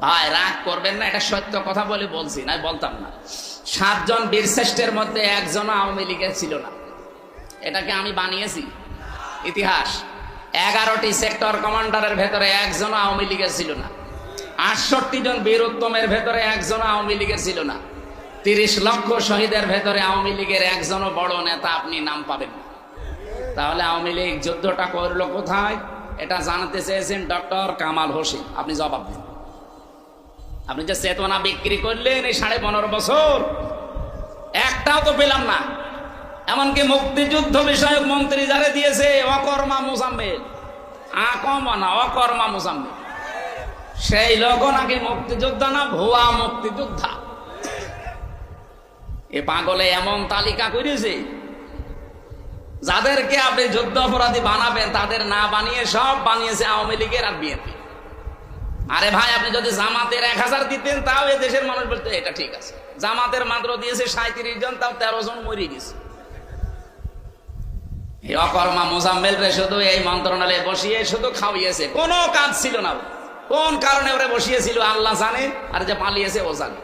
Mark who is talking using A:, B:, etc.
A: ভাই, রাগ করবেন না, এটা সত্য কথা বলে বলছি না বলতাম না। সাতজন বীরশ্রেষ্ঠের মধ্যে একজন আওয়ামী লীগের ছিল না। এটাকে আমি বানিয়েছি, ইতিহাস। এগারোটি সেক্টর কমান্ডারের ভেতরে একজন আওয়ামী লীগের ছিল না। আটষট্টি জন বীর উত্তমের ভেতরে একজন আওয়ামী লীগের ছিল না। তিরিশ লক্ষ শহীদের ভেতরে আওয়ামী লীগের একজনও বড় নেতা আপনি নাম পাবেন না। তাহলে আওয়ামী লীগ যুদ্ধটা করল কোথায়? এটা জানাতে চেয়েছেন ডক্টর কামাল হোসেন। আপনি জবাব দিন। আপনি যে চেতনা বিক্রি করলেন এই সাড়ে পনেরো বছর, একটাও তো পেলাম না। এমনকি মুক্তিযুদ্ধ বিষয়ক মন্ত্রী যারে দিয়েছে, অকর্মা মুজাম্মেল। আকমা অকর্মা মুজাম্মেল। সেই লোক নাকি মুক্তিযোদ্ধা না, ভুয়া মুক্তিযোদ্ধা। এ পাগলে এমন তালিকা করেছে, যাদেরকে আপনি যুদ্ধ অপরাধী বানাবেন, তাদের না বানিয়ে সব বানিয়েছে আওয়ামী লীগের আর বিএনপি। আরে ভাই, আপনি যদি জামাতের এক হাজার দিতেন, তাও এ দেশের মানুষ বলতে, এটা ঠিক আছে। জামাতের মাত্র দিয়েছে সাঁত্রিশ জন, তাও তেরো জন মরে গেছে অকর্মা মোজাম্মেল শুধু এই মন্ত্রণালয়ে বসিয়ে, শুধু খাওয়িয়েছে। কোনো কাজ ছিল না। কোন কারণে ওরা বসিয়েছিল, আল্লাহ জানে, আর যে পালিয়েছে ও জানে।